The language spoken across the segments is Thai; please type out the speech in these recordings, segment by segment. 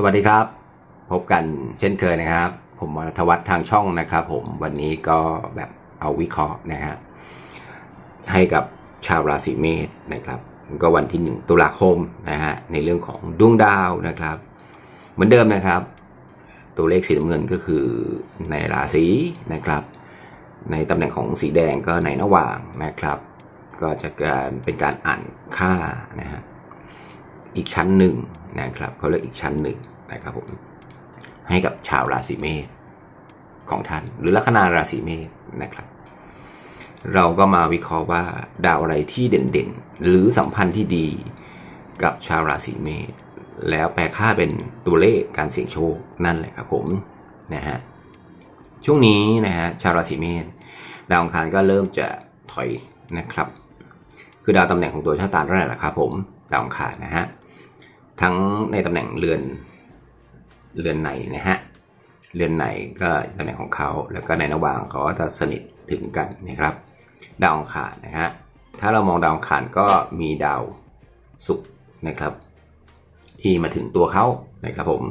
สวัสดีครับ พบกันเช่นเคยนะครับ ผมวรธวัฒน์ทางช่องนะครับ ผมวันนี้ก็แบบเอาวิเคราะห์นะฮะให้กับชาวราศีเมษนะครับ ก็วันที่ 1 ตุลาคมนะฮะในเรื่องของดวงดาวนะครับ เหมือนเดิมนะครับ ตัวเลขสีน้ำเงินก็คือในราศีนะครับ ในตำแหน่งของสีแดงก็ในระหว่างนะครับ ก็จะการเป็นการอ่านค่านะฮะอีกชั้นหนึ่งนะครับเขาเรียกอีกชั้นหนึ่ง นะครับผมให้กับชาวราศีเมษของท่าน หรือลัคนาราศีเมษนะครับ เราก็มาวิเคราะห์ว่าดาวอะไรที่เด่นๆ หรือสัมพันธ์ที่ดีกับชาวราศีเมษแล้วแปลค่าเป็นตัวเลขการเสี่ยงโชคนั่นแหละครับผมนะฮะช่วงนี้นะฮะชาวราศีเมษดาวอังคารก็เริ่มจะถอยนะครับ คือดาวตำแหน่งของตัวชะตานั่นแหละครับผมดาวอังคารนะฮะทั้งในตำแหน่งเรือน เรือนไหนนะฮะเรือนไหนก็ตำแหน่งของเขาแล้วก็ในระหว่างเขาก็จะสนิทถึงกันนะครับ ดาวอังคารนะฮะถ้าเรามองดาวอังคารก็มีดาวศุกร์นะครับ ที่มาถึงตัวเขานะครับผม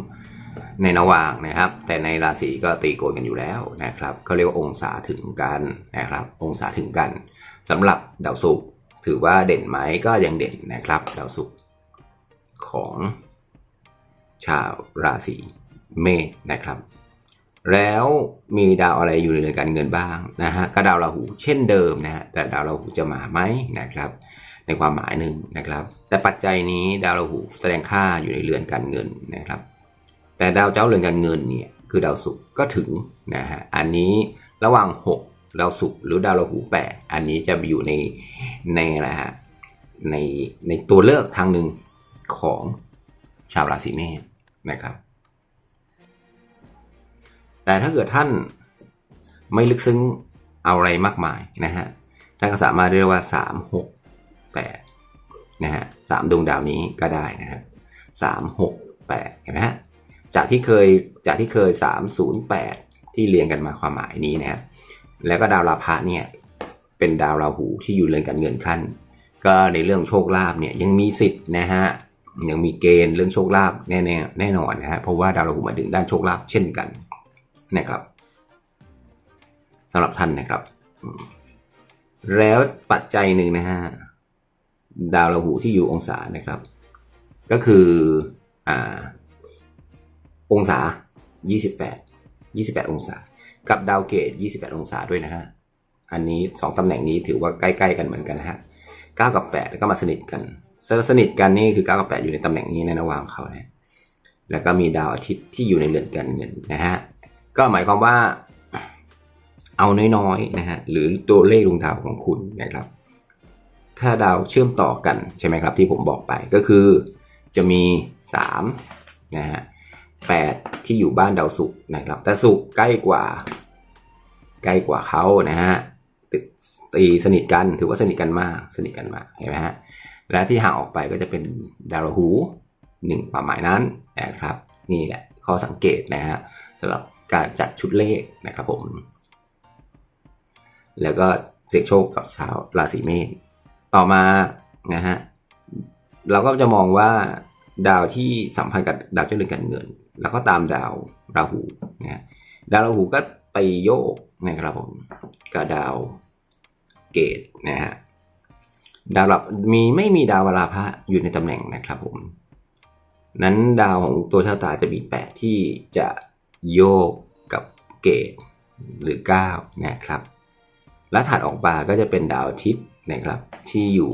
ในระหว่างนะครับ แต่ในราศีก็ตีโกนกันอยู่แล้วนะครับเขาเรียกว่าองศาถึงกันนะครับ องศาถึงกันสำหรับดาวศุกร์ถือว่าเด่นไหมก็ยังเด่นนะครับ ดาวศุกร์ของชาวราศี เมษนะครับ แล้วมีดาวอะไรอยู่ในเรือนการเงินบ้างนะฮะก็ดาวราหูเช่นเดิมนะฮะแต่ดาวราหูจะมาไหมนะครับ ในความหมายหนึ่งนะครับ แต่ปัจจัยนี้ดาวราหูแสดงค่าอยู่ในเรือนการเงินนะครับ แต่ดาวเจ้าเรือนการเงินเนี่ยคือดาวศุกร์ก็ถึงนะฮะอันนี้ระหว่าง 6 ดาวศุกร์หรือดาวราหูแปดอันนี้จะอยู่ในในอะฮะในในตัวเลือกทางหนึ่งของชาวราศีเมษนะครับ แต่ถ้าเกิดท่านไม่ลึกซึ้งเอาอะไรมากมายนะฮะท่านก็สามารถเรียกว่า3 6 8นะฮะสามดวงดาวนี้ก็ได้นะครับสามหกแปดเห็นไหมฮะจากที่เคยจากที่เคย308ที่เรียงกันมาความหมายนี้นะฮะแล้วก็ดาวราพะเนี่ยเป็นดาวราหูที่อยู่เรือนการเงินขั้น ก็ในเรื่องโชคลาภเนี่ยยังมีสิทธิ์นะฮะยังมีเกณฑ์เรื่องโชคลาภแน่ๆแน่นอนนะฮะเพราะว่าดาวราหูมาถึงด้านโชคลาภเช่นกัน นะครับสำหรับท่านนะครับ แล้วปัจจัยหนึ่งนะฮะดาวราหูที่อยู่องศานะครับ ก็คืออ่าองศา 28 28 องศา กับดาวเกต 28 องศาด้วยนะฮะ อันนี้สองตำแหน่งนี้ถือว่าใกล้ๆกันเหมือนกันนะฮะ 9 กับ 8 แล้วก็มาสนิทกัน สนิทกันนี่คือ 9 กับ 8 อยู่ในตำแหน่งนี้ในระหว่างเขานะแล้วก็มีดาวอาทิตย์ที่อยู่ในเรือนการเงินนะฮะ ก็หมายความว่าเอาน้อยๆนะฮะหรือตัวเลขดวงดาวของคุณนะครับ ถ้าดาวเชื่อมต่อกันใช่ไหมครับ ที่ผมบอกไปก็คือจะมี3นะฮะ8ที่อยู่บ้านดาวศุกร์นะครับแต่ศุกร์ใกล้กว่า ใกล้กว่าเขานะฮะติดตีสนิทกันถือว่าสนิทกันมากสนิทกันมากเห็นไหมฮะและที่ห่างออกไปก็จะเป็นดาวหูหนึ่งความหมายนั้นนะครับนี่แหละข้อสังเกตนะฮะสำหรับ การจัดชุดเลขนะครับผม แล้วก็เสี่ยงโชคกับชาวราศีเมษต่อมานะฮะเราก็จะมองว่าดาวที่สัมพันธ์กับดาวเจ้าเรือนการเงิน แล้วก็ตามดาวราหูนะฮะดาวราหูก็ไปโยกนะครับผมกับดาวเกตนะฮะดาวรับมีไม่มีดาววราพะอยู่ในตำแหน่งนะครับผม นั้นดาวของตัวชะตาจะมีแปดที่จะ โยกกับเกตหรือ9นะครับ และถัดออกมาก็จะเป็นดาวอาทิตย์นะครับที่อยู่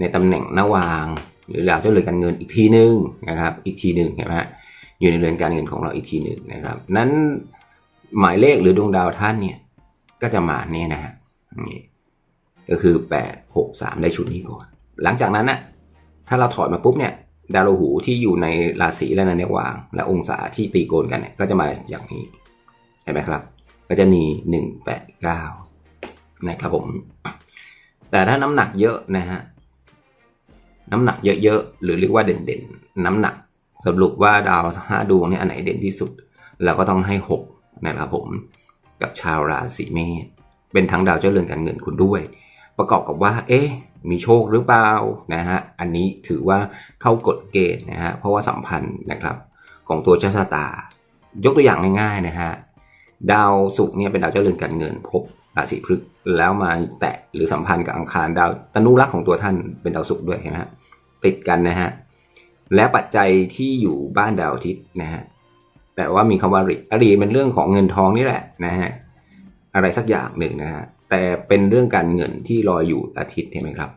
ในตำแหน่งนวาง หรือดาวเจ้าเรือนการเงินอีกทีหนึ่งนะครับ อีกทีหนึ่งเห็นไหมอยู่ในเรือนการเงินของเราอีกทีหนึ่งนะครับ นั้นหมายเลขหรือดวงดาวท่านเนี่ยก็จะมาเนี่ยนะฮะนี่ก็คือ 8 6 3 ได้ชุดนี้ก่อน หลังจากนั้นนะถ้าเราถอดมาปุ๊บเนี่ย ดาวราหูที่อยู่ในราศีและในเนวาง และองศาที่ตีโกนกันเนี่ยก็จะมาอย่างนี้เห็นไหมครับ ก็จะมีหนึ่งแปดเก้านะครับผม แต่ถ้าน้ำหนักเยอะนะฮะน้ำหนักเยอะๆหรือเรียกว่าเด่นๆ น้ำหนักสรุปว่าดาวห้าดวงเนี่ยอันไหนเด่นที่สุด เราก็ต้องให้หกนะครับผมกับชาวราศีเมษเป็นทั้งดาวเจ้าเรือนการเงินคุณด้วย ประกอบกับว่า เอ๊ะ มีโชคหรือเปล่านะฮะอันนี้ถือว่าเข้ากฎเกณฑ์นะฮะเพราะว่าสัมพันธ์นะครับของตัวชะตา ยกตัวอย่างง่ายๆนะฮะดาวศุกร์เนี่ยเป็นดาวเจ้าเรือนการเงินพบราศีพฤกษ์แล้วมาแตะหรือสัมพันธ์กับอังคารดาวตนุรักษ์ของตัวท่านเป็นดาวศุกร์ด้วยนไหมฮะติดกันนะฮะและปัจจัยที่อยู่บ้านดาวอาทิตย์นะฮะแต่ว่ามีคำว่าริอริเป็นเรื่องของเงินทองนี่แหละนะฮะอะไรสักอย่างหนึ่งนะฮะ แต่เป็นเรื่องการเงินที่ลอยอยู่อาทิตย์เห็นไหมครับ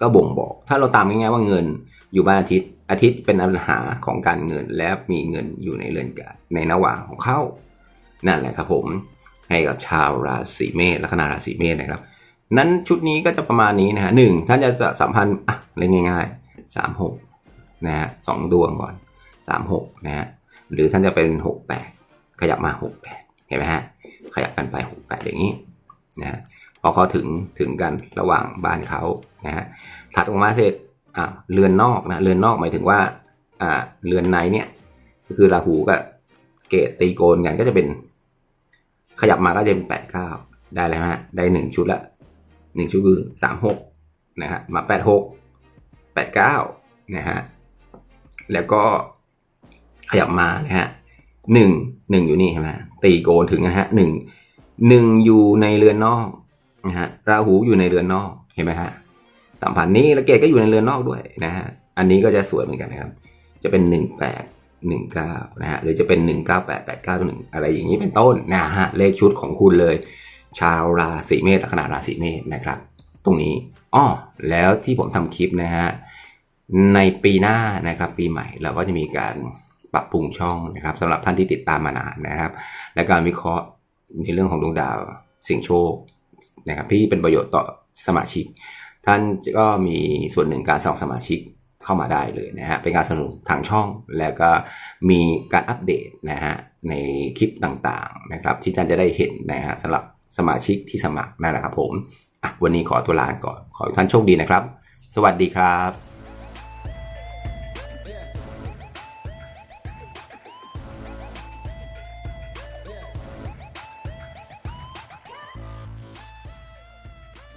ก็บ่งบอก ถ้าเราตามง่ายๆว่าเงินอยู่บ้านอาทิตย์ อาทิตย์เป็นปัญหาของการเงินและมีเงินอยู่ในเรือนการในระหว่างของเขานั่นแหละครับผมให้กับชาวราศีเมษลัคนาราศีเมษนะครับ นั้นชุดนี้ก็จะประมาณนี้นะฮะหนึ่งท่านจะสัมพันธ์อะเล่นง่ายๆสามหกนะฮะสองดวงก่อนสามหกนะฮะหรือท่านจะเป็นหกแปดขยับมาหกแปดเห็นไหมฮะขยับกันไปหกแปดอย่างนี้ นะพอเขาถึงถึงกันระหว่างบ้านเขานะฮะถัดออกมาเสร็จอะเรือนนอกนะเรือนนอกหมายถึงว่าอ่าเรือนในเนี่ยก็คือราหูกับเกตตีโกนกันก็จะเป็น ขยับมาก็จะเป็นแปดเก้าได้แล้วฮะได้หนึ่งชุดละหนึ่งชุดคือสามหกนะฮะมาแปดหกแปดเก้านะฮะแล้วก็ขยับมานะฮะหนึ่งหนึ่งอยู่นี่ใช่ไหมตีโกนถึงนะฮะหนึ่ง หนึ่งอยู่ในเรือนนอกนะฮะราหูอยู่ในเรือนนอกเห็นไหมฮะสัมพันธ์นี้แล้วเกตก็อยู่ในเรือนนอกด้วยนะฮะอันนี้ก็จะสวยเหมือนกันนะครับ จะเป็นหนึ่งแปดหนึ่งเก้านะฮะหรือจะเป็นหนึ่งเก้าแปดแปดเก้าหนึ่งอะไรอย่างนี้เป็นต้นนะฮะเลขชุดของคุณเลย ชาวราศีเมษลัคนาราศีเมษนะครับ ตรงนี้อ้อแล้วที่ผมทำคลิปนะฮะในปีหน้านะครับปีใหม่เราก็จะมีการปรับปรุงช่องนะครับสำหรับท่านที่ติดตามมานานนะครับ และการวิเคราะห์ ในเรื่องของดวงดาวสิ่งโชคนะครับที่เป็นประโยชน์ต่อสมาชิก ท่านก็มีส่วนหนึ่งการส่องสมาชิกเข้ามาได้เลยนะฮะเป็นการสนับสนุนทางช่อง แล้วก็มีการอัปเดตนะฮะในคลิปต่างๆนะครับที่ท่านจะได้เห็นนะฮะสำหรับสมาชิกที่สมัครนั่นแหละครับผมวันนี้ขอตัวลาก่อนขอท่านโชคดีนะครับ สวัสดีครับ